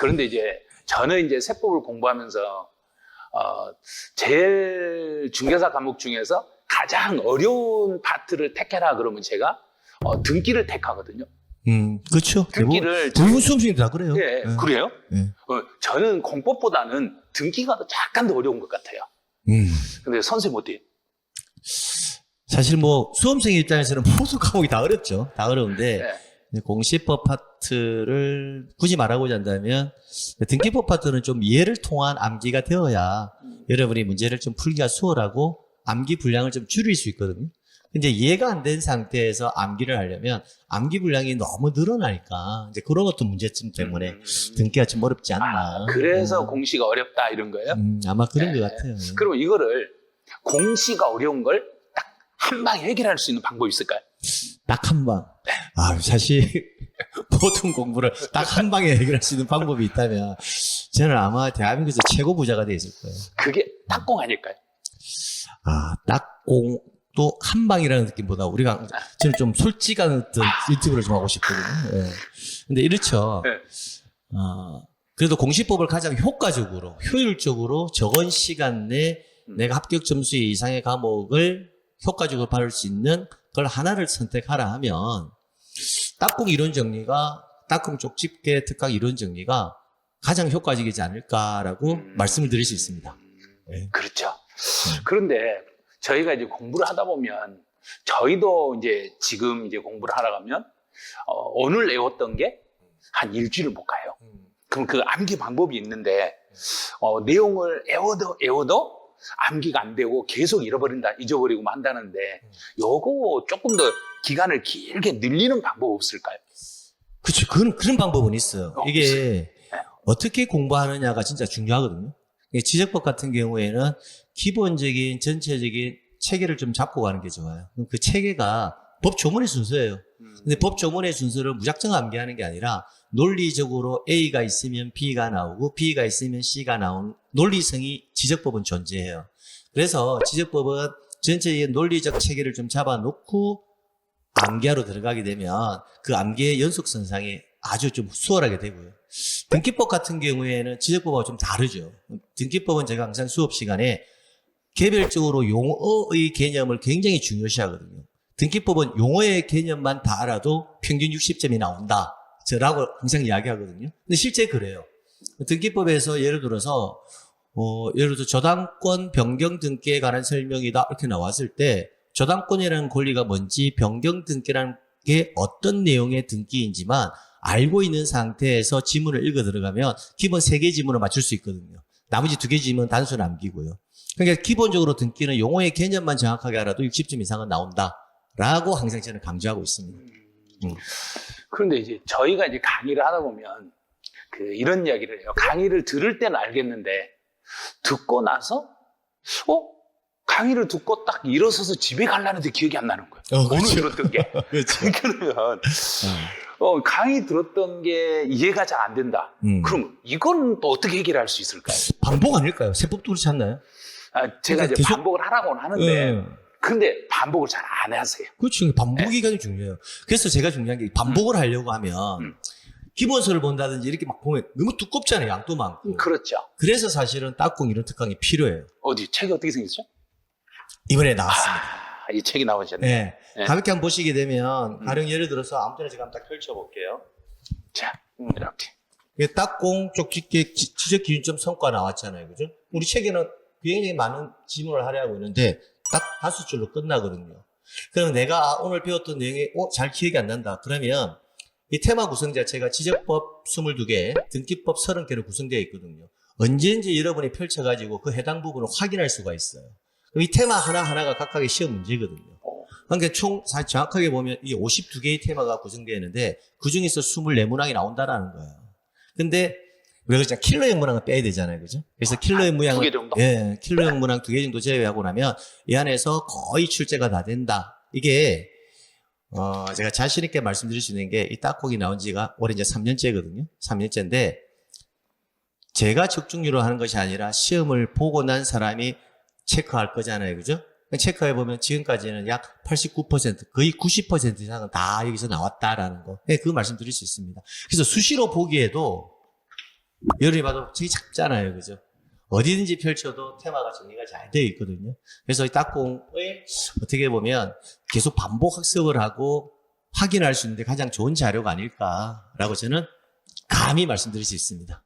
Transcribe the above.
그런데 이제 저는 이제 세법을 공부하면서 어, 제일 중개사 과목 중에서 가장 어려운 파트를 택해라 그러면 제가 어, 등기를 택하거든요. 음, 그렇죠. 등기를 대부분 수험생이 다 그래요. 예, 예. 그래요? 예. 어, 저는 공법보다는 등기가 더 약간 더 어려운 것 같아요. 음. 근데 선생님 어때요? 사실 뭐 수험생 입장에서는 모든 과목이 다 어렵죠. 다 어려운데 네. 공시법 파트를 굳이 말하고자 한다면 등기법 파트는 좀 이해를 통한 암기가 되어야 음. 여러분이 문제를 좀 풀기가 수월하고 암기 분량을 좀 줄일 수 있거든요. 근데 이해가 안 된 상태에서 암기를 하려면 암기 분량이 너무 늘어나니까 이제 그런 것도 문제점 때문에 음. 등기가 좀 어렵지 않나. 아, 그래서 음, 공시가 어렵다 이런 거예요? 음, 아마 그런 네. 것 같아요. 그럼 이거를 공시가 어려운 걸 딱 한 방에 해결할 수 있는 방법이 있을까요? 딱 한 방. 네. 아, 사실 모든 공부를 딱 한 방에 해결할 수 있는 방법이 있다면 저는 아마 대한민국에서 최고 부자가 돼 있을 거예요. 그게 딱공 아닐까요? 아, 딱공도 한 방이라는 느낌보다 우리가 저는 좀 솔직한 어떤 유튜브를 좀 하고 싶거든요. 예. 근데 이렇죠. 네. 어, 그래도 공시법을 가장 효과적으로, 효율적으로 적은 시간 내에 음. 내가 합격 점수 이상의 과목을 효과적으로 받을 수 있는 걸 하나를 선택하라 하면 딱공 이론 정리가 딱공 쪽집게 특강 이론 정리가 가장 효과적이지 않을까라고 음. 말씀을 드릴 수 있습니다. 네. 그렇죠. 그런데 저희가 이제 공부를 하다 보면 저희도 이제 지금 이제 공부를 하러 가면 어, 오늘 외웠던 게 한 일주일을 못 가요. 그럼 그 암기 방법이 있는데 어, 내용을 외워도 외워도 암기가 안 되고 계속 잃어버린다, 잊어버리고 만다는데 요거 조금 더 기간을 길게 늘리는 방법 없을까요? 그렇죠. 그런, 그런 방법은 있어요. 어, 이게 어떻게 공부하느냐가 진짜 중요하거든요. 지적법 같은 경우에는 기본적인 전체적인 체계를 좀 잡고 가는 게 좋아요. 그 체계가 법 조문의 순서예요. 근데 법 조문의 순서를 무작정 암기하는 게 아니라 논리적으로 A가 있으면 B가 나오고 B가 있으면 C가 나오는 논리성이 지적법은 존재해요. 그래서 지적법은 전체의 논리적 체계를 좀 잡아놓고 암기하러 들어가게 되면 그 암기의 연속선상이 아주 좀 수월하게 되고요. 등기법 같은 경우에는 지적법하고 좀 다르죠. 등기법은 제가 항상 수업 시간에 개별적으로 용어의 개념을 굉장히 중요시 하거든요. 등기법은 용어의 개념만 다 알아도 평균 60점이 나온다. 저라고 항상 이야기하거든요. 근데 실제 그래요. 등기법에서 예를 들어서 어, 예를 들어서 저당권 변경 등기에 관한 설명이다 이렇게 나왔을 때 저당권이라는 권리가 뭔지 변경 등기라는 게 어떤 내용의 등기인지만 알고 있는 상태에서 지문을 읽어 들어가면 기본 세 개 지문을 맞출 수 있거든요. 나머지 두 개 지문은 단순 암기고요. 그러니까 기본적으로 등기는 용어의 개념만 정확하게 알아도 60점 이상은 나온다라고 항상 저는 강조하고 있습니다. 음. 그런데 이제 저희가 이제 강의를 하다 보면 그 이런 이야기를 해요. 강의를 들을 때는 알겠는데 듣고 나서 어 강의를 듣고 딱 일어서서 집에 가려는데 기억이 안 나는 거예요. 어, 오늘 그렇죠. 들었던 게 그렇죠. 그러면 어, 강의 들었던 게 이해가 잘 안 된다. 음. 그럼 이건 또 어떻게 해결할 수 있을까요? 반복 아닐까요? 세법도 그렇지 않나요? 아, 제가 이제 계속- 반복을 하라고는 하는데 예. 근데 반복을 잘 안 하세요. 그렇죠. 반복이 가장 중요해요. 그래서 제가 중요한 게 반복을 하려고 하면 음. 기본서를 본다든지 이렇게 막 보면 너무 두껍잖아요. 양도 많고. 그렇죠. 그래서 사실은 딱공 이런 특강이 필요해요. 어디 책이 어떻게 생겼죠? 이번에 나왔습니다. 아, 이 책이 나오셨네. 네. 네. 가볍게 한번 보시게 되면 음. 가령 예를 들어서 아무 때나 제가 한번 딱 펼쳐볼게요. 자, 음, 이렇게. 이게 딱공 쪽집게 지- 지적 기준점 성과 나왔잖아요. 그죠? 우리 책에는 굉장히 많은 지문을 하려고 있는데 딱 다섯 줄로 끝나거든요. 그럼 내가 오늘 배웠던 내용이 어, 잘 기억이 안 난다. 그러면 이 테마 구성 자체가 지적법 22개, 등기법 30개로 구성되어 있거든요. 언제든지 여러분이 펼쳐가지고 그 해당 부분을 확인할 수가 있어요. 이 테마 하나하나가 각각의 시험 문제거든요. 어. 그러니까 총 사- 정확하게 보면 이게 52개의 테마가 구성되어 있는데 그 중에서 24문항이 나온다라는 거예요. 근데 왜 그러죠? 킬러형 문항은 빼야 되잖아요. 그죠? 그래서 킬러형 문항은 두개 정도? 예, 킬러형 문항 두 개 정도 제외하고 나면 이 안에서 거의 출제가 다 된다. 이게 어, 제가 자신 있게 말씀드릴 수 있는 게 이 딱곡이 나온 지가 올해 이제 3년째거든요. 3년째인데 제가 적중률로 하는 것이 아니라 시험을 보고 난 사람이 체크할 거잖아요. 그죠? 체크해 보면 지금까지는 약 89% 거의 90% 이상은 다 여기서 나왔다라는 거. 네, 그 말씀 드릴 수 있습니다. 그래서 수시로 보기에도 여러분이 봐도 책이 작잖아요. 그죠? 어디든지 펼쳐도 테마가 정리가 잘 되어 있거든요. 그래서 이 딱공의 어떻게 보면 계속 반복 학습을 하고 확인할 수 있는데 가장 좋은 자료가 아닐까라고 저는 감히 말씀드릴 수 있습니다.